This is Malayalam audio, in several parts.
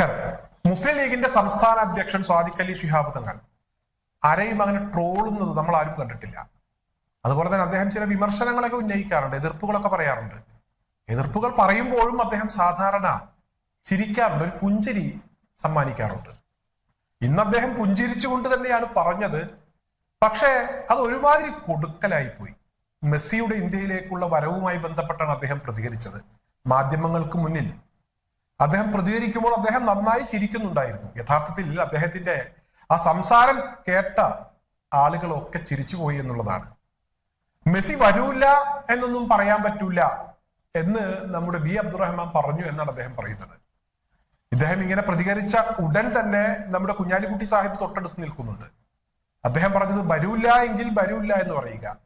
നമസ്കാരം മുസ്ലിം ലീഗിന്റെ സംസ്ഥാന അധ്യക്ഷൻ സ്വാദിഖ് അലി ഷിഹാബ് തങ്ങൾ. ആരെയും അങ്ങനെ ട്രോളുന്നത് നമ്മൾ ആരും കണ്ടിട്ടില്ല. അതുപോലെ തന്നെ അദ്ദേഹം ചില വിമർശനങ്ങളൊക്കെ ഉന്നയിക്കാറുണ്ട് എതിർപ്പുകളൊക്കെ പറയാറുണ്ട്. എതിർപ്പുകൾ പറയുമ്പോഴും അദ്ദേഹം സാധാരണ ചിരിക്കാറുണ്ട് ഒരു പുഞ്ചിരി സമ്മാനിക്കാറുണ്ട്. ഇന്ന് അദ്ദേഹം പുഞ്ചിരിച്ചുകൊണ്ട് തന്നെയാണ് പറഞ്ഞത്. പക്ഷേ അത് ഒരുമാതിരി കൊടുക്കലായി പോയി മെസ്സിയുടെ ഇന്ത്യയിലേക്കുള്ള വരവുമായി ബന്ധപ്പെട്ടാണ് അദ്ദേഹം പ്രതികരിച്ചത്. മാധ്യമങ്ങൾക്ക് മുന്നിൽ അദ്ദേഹം പ്രതികരിക്കുമ്പോൾ അദ്ദേഹം നന്നായി ചിരിക്കുന്നുണ്ടായിരുന്നു. യഥാർത്ഥത്തിൽ അദ്ദേഹത്തിന്റെ ആ സംസാരം കേട്ട ആളുകളൊക്കെ ചിരിച്ചുപോയി എന്നുള്ളതാണ്. മെസ്സി വരൂല്ല എന്നൊന്നും പറയാൻ പറ്റൂല എന്ന് നമ്മുടെ വി അബ്ദുറഹ്മാൻ പറഞ്ഞു എന്നാണ് അദ്ദേഹം പറയുന്നത്. ഇദ്ദേഹം ഇങ്ങനെ പ്രതികരിച്ച ഉടൻ തന്നെ നമ്മുടെ കുഞ്ഞാലിക്കുട്ടി സാഹിബ് തൊട്ടടുത്ത് നിൽക്കുന്നുണ്ട്. അദ്ദേഹം പറഞ്ഞത് വരൂല്ല എങ്കിൽ വരൂല്ല എന്ന് പറയുക.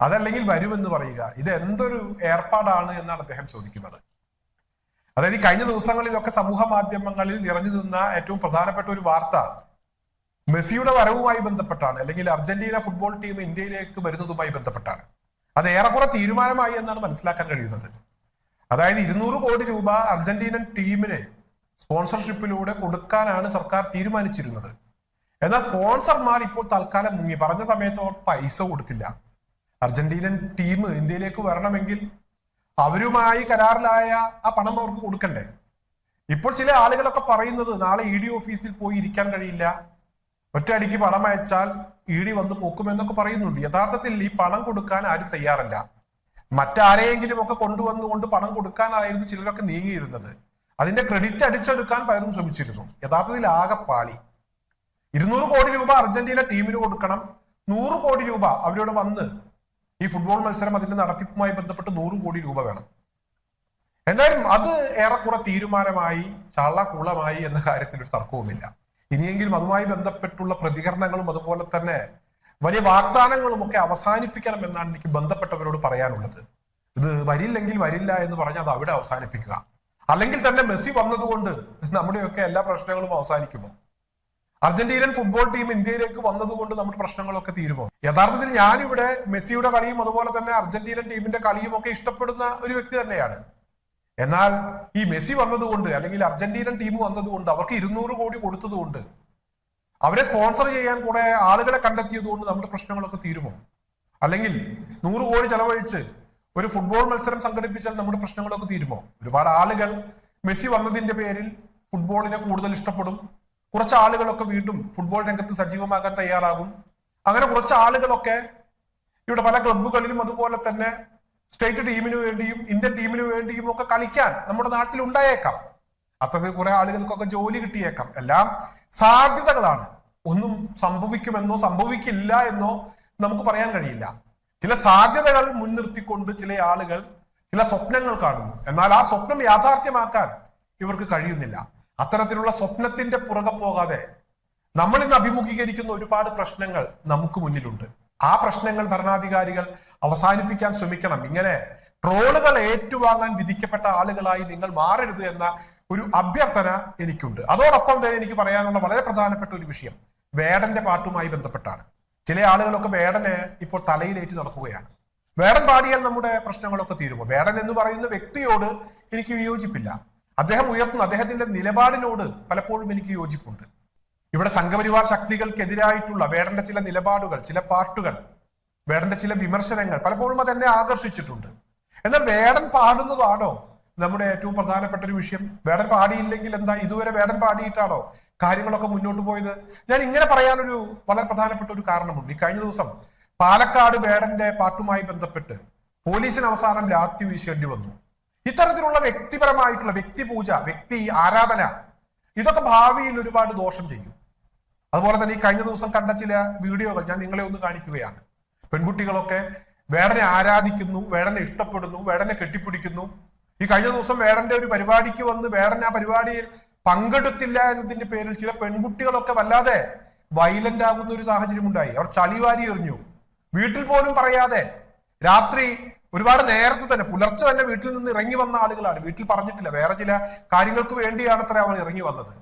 അതല്ലെങ്കിൽ വരുമെന്ന് പറയുക. ഇത് എന്തൊരു ഏർപ്പാടാണ് എന്നാണ് അദ്ദേഹം ചോദിക്കുന്നത്. അതായത് ഈ കഴിഞ്ഞ ദിവസങ്ങളിലൊക്കെ സമൂഹ മാധ്യമങ്ങളിൽ നിറഞ്ഞു നിന്ന ഏറ്റവും പ്രധാനപ്പെട്ട ഒരു വാർത്ത മെസ്സിയുടെ വരവുമായി ബന്ധപ്പെട്ടാണ് അല്ലെങ്കിൽ അർജന്റീന ഫുട്ബോൾ ടീം ഇന്ത്യയിലേക്ക് വരുന്നതുമായി ബന്ധപ്പെട്ടാണ്. അത് ഏറെക്കുറെ തീരുമാനമായി എന്നാണ് മനസ്സിലാക്കാൻ കഴിയുന്നത്. അതായത് ഇരുന്നൂറ് കോടി രൂപ അർജന്റീനൻ ടീമിന് സ്പോൺസർഷിപ്പിലൂടെ കൊടുക്കാനാണ് സർക്കാർ തീരുമാനിച്ചിരുന്നത്. എന്നാൽ സ്പോൺസർമാർ ഇപ്പോൾ തൽക്കാലം മുങ്ങി. പറഞ്ഞ സമയത്ത് അവർ പൈസ കൊടുത്തില്ല. അർജന്റീനൻ ടീം ഇന്ത്യയിലേക്ക് വരണമെങ്കിൽ അവരുമായി കരാറിലായ ആ പണം അവർക്ക് കൊടുക്കണ്ടേ? ഇപ്പോൾ ചില ആളുകളൊക്കെ പറയുന്നത് നാളെ ഇ ഡി ഓഫീസിൽ പോയി ഇരിക്കാൻ കഴിയില്ല. ഒറ്റയടിക്ക് പണം അയച്ചാൽ ഇ ഡി വന്ന് പോക്കുമെന്നൊക്കെ പറയുന്നുണ്ട്. യഥാർത്ഥത്തിൽ ഈ പണം കൊടുക്കാൻ ആരും തയ്യാറല്ല. മറ്റാരെയെങ്കിലും ഒക്കെ കൊണ്ടുവന്നുകൊണ്ട് പണം കൊടുക്കാനായിരുന്നു ചിലരൊക്കെ നീങ്ങിയിരുന്നത്. അതിന്റെ ക്രെഡിറ്റ് അടിച്ചെടുക്കാൻ പലരും ശ്രമിച്ചിരുന്നു. യഥാർത്ഥത്തിൽ ആകെ പാളി. ഇരുന്നൂറ് കോടി രൂപ അർജന്റീന ടീമിന് കൊടുക്കണം. നൂറ് കോടി രൂപ അവരോട് വന്ന് ഈ ഫുട്ബോൾ മത്സരം അതിന്റെ നടത്തിപ്പുമായി ബന്ധപ്പെട്ട് നൂറ് കോടി രൂപ വേണം. എന്തായാലും അത് ഏറെക്കുറെ തീരുമാനമായി ചള്ളക്കുളമായി എന്ന കാര്യത്തിൽ ഒരു തർക്കവുമില്ല. ഇനിയെങ്കിലും അതുമായി ബന്ധപ്പെട്ടുള്ള പ്രതികരണങ്ങളും അതുപോലെ തന്നെ വലിയ വാഗ്ദാനങ്ങളും ഒക്കെ അവസാനിപ്പിക്കണം എന്നാണ് എനിക്ക് ബന്ധപ്പെട്ടവരോട് പറയാനുള്ളത്. ഇത് വരില്ലെങ്കിൽ വരില്ല എന്ന് പറഞ്ഞാൽ അത് അവിടെ അവസാനിപ്പിക്കുക. അല്ലെങ്കിൽ തന്നെ മെസ്സി വന്നതുകൊണ്ട് നമ്മുടെയൊക്കെ എല്ലാ പ്രശ്നങ്ങളും അവസാനിക്കുമോ? അർജന്റീനൻ ഫുട്ബോൾ ടീം ഇന്ത്യയിലേക്ക് വന്നതുകൊണ്ട് നമ്മുടെ പ്രശ്നങ്ങളൊക്കെ തീരുമോ? യഥാർത്ഥത്തിൽ ഞാനിവിടെ മെസ്സിയുടെ കളിയും അതുപോലെ തന്നെ അർജന്റീനൻ ടീമിന്റെ കളിയും ഒക്കെ ഇഷ്ടപ്പെടുന്ന ഒരു വ്യക്തി തന്നെയാണ്. എന്നാൽ ഈ മെസ്സി വന്നതുകൊണ്ട് അല്ലെങ്കിൽ അർജന്റീനൻ ടീം വന്നതുകൊണ്ട് അവർക്ക് ഇരുന്നൂറ് കോടി കൊടുത്തതുകൊണ്ട് അവരെ സ്പോൺസർ ചെയ്യാൻ കുറെ ആളുകളെ കണ്ടെത്തിയതുകൊണ്ട് നമ്മുടെ പ്രശ്നങ്ങളൊക്കെ തീരുമോ? അല്ലെങ്കിൽ നൂറ് കോടി ചെലവഴിച്ച് ഒരു ഫുട്ബോൾ മത്സരം സംഘടിപ്പിച്ചാൽ നമ്മുടെ പ്രശ്നങ്ങളൊക്കെ തീരുമോ? ഒരുപാട് ആളുകൾ മെസ്സി വന്നതിന്റെ പേരിൽ ഫുട്ബോളിനെ കൂടുതൽ ഇഷ്ടപ്പെടും. കുറച്ച് ആളുകളൊക്കെ വീണ്ടും ഫുട്ബോൾ രംഗത്ത് സജീവമാകാൻ തയ്യാറാകും. അങ്ങനെ കുറച്ച് ആളുകളൊക്കെ ഇവിടെ പല ക്ലബ്ബുകളിലും അതുപോലെ തന്നെ സ്റ്റേറ്റ് ടീമിന് വേണ്ടിയും ഇന്ത്യൻ ടീമിന് വേണ്ടിയും ഒക്കെ കളിക്കാൻ നമ്മുടെ നാട്ടിൽ ഉണ്ടായേക്കാം. അത്തരത്തിൽ കുറെ ആളുകൾക്കൊക്കെ ജോലി കിട്ടിയേക്കാം. എല്ലാം സാധ്യതകളാണ്. ഒന്നും സംഭവിക്കുമെന്നോ സംഭവിക്കില്ല എന്നോ നമുക്ക് പറയാൻ കഴിയില്ല. ചില സാധ്യതകൾ മുൻനിർത്തിക്കൊണ്ട് ചില ആളുകൾ ചില സ്വപ്നങ്ങൾ കാണുന്നു. എന്നാൽ ആ സ്വപ്നം യാഥാർത്ഥ്യമാക്കാൻ ഇവർക്ക് കഴിയുന്നില്ല. അത്തരത്തിലുള്ള സ്വപ്നത്തിന്റെ പുറകെ പോകാതെ നമ്മൾ ഇന്ന് അഭിമുഖീകരിക്കുന്ന ഒരുപാട് പ്രശ്നങ്ങൾ നമുക്ക് മുന്നിലുണ്ട്. ആ പ്രശ്നങ്ങൾ ഭരണാധികാരികൾ അവസാനിപ്പിക്കാൻ ശ്രമിക്കണം. ഇങ്ങനെ ട്രോളുകൾ ഏറ്റുവാങ്ങാൻ വിധിക്കപ്പെട്ട ആളുകളായി നിങ്ങൾ മാറരുത് എന്ന ഒരു അഭ്യർത്ഥന എനിക്കുണ്ട്. അതോടൊപ്പം തന്നെ എനിക്ക് പറയാനുള്ള വളരെ പ്രധാനപ്പെട്ട ഒരു വിഷയം വേടന്റെ പാട്ടുമായി ബന്ധപ്പെട്ടാണ്. ചില ആളുകളൊക്കെ വേടനെ ഇപ്പോൾ തലയിലേറ്റ് നടക്കുകയാണ്. വേടൻ പാടിയാൽ നമ്മുടെ പ്രശ്നങ്ങളൊക്കെ തീരുമോ? വേടൻ എന്ന് പറയുന്ന വ്യക്തിയോട് എനിക്ക് വിയോജിപ്പില്ല. അദ്ദേഹം ഉയർത്തുന്ന അദ്ദേഹത്തിന്റെ നിലപാടിനോട് പലപ്പോഴും എനിക്ക് യോജിപ്പുണ്ട്. ഇവിടെ സംഘപരിവാർ ശക്തികൾക്കെതിരായിട്ടുള്ള വേടന്റെ ചില നിലപാടുകൾ ചില പാട്ടുകൾ വേടന്റെ ചില വിമർശനങ്ങൾ പലപ്പോഴും അതെന്നെ ആകർഷിച്ചിട്ടുണ്ട്. എന്നാൽ വേടൻ പാടുന്നതാണോ നമ്മുടെ ഏറ്റവും പ്രധാനപ്പെട്ട ഒരു വിഷയം? വേടൻ പാടിയില്ലെങ്കിൽ എന്താ ഇതുവരെ വേടൻ പാടിയിട്ടാണോ കാര്യങ്ങളൊക്കെ മുന്നോട്ട് പോയത്? ഞാൻ ഇങ്ങനെ പറയാനൊരു വളരെ പ്രധാനപ്പെട്ട ഒരു കാരണമുണ്ട്. ഈ കഴിഞ്ഞ ദിവസം പാലക്കാട് വേടന്റെ പാട്ടുമായി ബന്ധപ്പെട്ട് പോലീസിന് അവസാനം ലാത്തി വീശേണ്ടി വന്നു. ഇത്തരത്തിലുള്ള വ്യക്തിപരമായിട്ടുള്ള വ്യക്തിപൂജ വ്യക്തി ആരാധന ഇതൊക്കെ ഭാവിയിൽ ഒരുപാട് ദോഷം ചെയ്യും. അതുപോലെ തന്നെ ഈ കഴിഞ്ഞ ദിവസം കണ്ട ചില വീഡിയോകൾ ഞാൻ നിങ്ങളെ ഒന്ന് കാണിക്കുകയാണ്. പെൺകുട്ടികളൊക്കെ വേടനെ ആരാധിക്കുന്നു വേടനെ ഇഷ്ടപ്പെടുന്നു വേടനെ കെട്ടിപ്പിടിക്കുന്നു. ഈ കഴിഞ്ഞ ദിവസം വേടന്റെ ഒരു പരിപാടിക്ക് വന്ന് വേടൻ ആ പരിപാടിയിൽ പങ്കെടുത്തില്ല എന്നതിന്റെ പേരിൽ ചില പെൺകുട്ടികളൊക്കെ വല്ലാതെ വയലന്റ് ആകുന്ന ഒരു സാഹചര്യം ഉണ്ടായി അവർ ചളിവാരി എറിഞ്ഞു. വീട്ടിൽ പോലും പറയാതെ രാത്രി ഒരുപാട് നേരത്തെ തന്നെ പുലർച്ചെ തന്നെ വീട്ടിൽ നിന്ന് ഇറങ്ങി വന്ന ആളുകളാണ്. വീട്ടിൽ പറഞ്ഞിട്ടില്ല. വേറെ ചില കാര്യങ്ങൾക്ക് വേണ്ടിയാണ് അത്ര അവർ ഇറങ്ങി വന്നത്.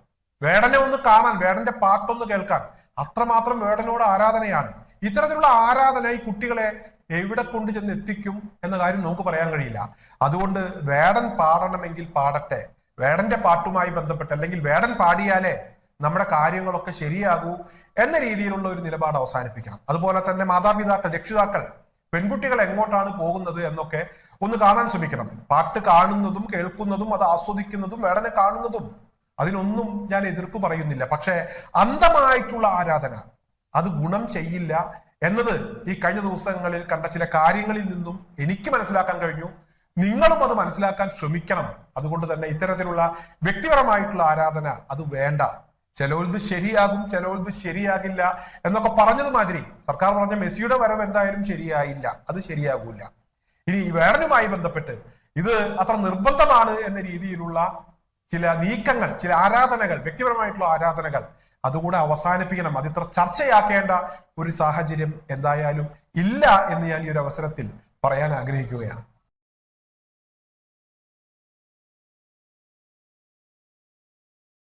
വേടനെ ഒന്ന് കാണാൻ വേടന്റെ പാട്ടൊന്ന് കേൾക്കാൻ അത്രമാത്രം വേടനോട് ആരാധനയാണ്. ഇത്തരത്തിലുള്ള ആരാധന ഈ കുട്ടികളെ എവിടെ കൊണ്ട് ചെന്ന് എത്തിക്കും എന്ന കാര്യം നമുക്ക് പറയാൻ കഴിയില്ല. അതുകൊണ്ട് വേടൻ പാടണമെങ്കിൽ പാടട്ടെ. വേടന്റെ പാട്ടുമായി ബന്ധപ്പെട്ട് അല്ലെങ്കിൽ വേടൻ പാടിയാലേ നമ്മുടെ കാര്യങ്ങളൊക്കെ ശരിയാകൂ എന്ന രീതിയിലുള്ള ഒരു നിലപാട് അവസാനിപ്പിക്കണം. അതുപോലെ തന്നെ മാതാപിതാക്കൾ രക്ഷിതാക്കൾ പെൺകുട്ടികൾ എങ്ങോട്ടാണ് പോകുന്നത് എന്നൊക്കെ ഒന്ന് കാണാൻ ശ്രമിക്കണം. പാട്ട് കാണുന്നതും കേൾക്കുന്നതും അത് ആസ്വദിക്കുന്നതും വേടനെ കാണുന്നതും അതിനൊന്നും ഞാൻ എതിർപ്പ് പറയുന്നില്ല. പക്ഷേ അന്ധമായിട്ടുള്ള ആരാധന അത് ഗുണം ചെയ്യില്ല എന്നത് ഈ കഴിഞ്ഞ ദിവസങ്ങളിൽ കണ്ട ചില കാര്യങ്ങളിൽ നിന്നും എനിക്ക് മനസ്സിലാക്കാൻ കഴിഞ്ഞു. നിങ്ങളും അത് മനസ്സിലാക്കാൻ ശ്രമിക്കണം. അതുകൊണ്ട് തന്നെ ഇത്തരത്തിലുള്ള വ്യക്തിപരമായിട്ടുള്ള ആരാധന അത് വേണ്ട. ചിലവത് ശരിയാകും ചിലവത് ശരിയാകില്ല എന്നൊക്കെ പറഞ്ഞത് മാതിരി സർക്കാർ പറഞ്ഞ മെസ്സിയുടെ വരവ് എന്തായാലും ശരിയായില്ല അത് ശരിയാകൂല. ഇനി ഈ ബന്ധപ്പെട്ട് ഇത് അത്ര നിർബന്ധമാണ് എന്ന രീതിയിലുള്ള ചില നീക്കങ്ങൾ ചില ആരാധനകൾ വ്യക്തിപരമായിട്ടുള്ള ആരാധനകൾ അതുകൂടെ അവസാനിപ്പിക്കണം. അത് ഇത്ര ചർച്ചയാക്കേണ്ട ഒരു സാഹചര്യം എന്തായാലും ഇല്ല എന്ന് ഞാൻ ഈ ഒരു അവസരത്തിൽ പറയാൻ ആഗ്രഹിക്കുകയാണ്.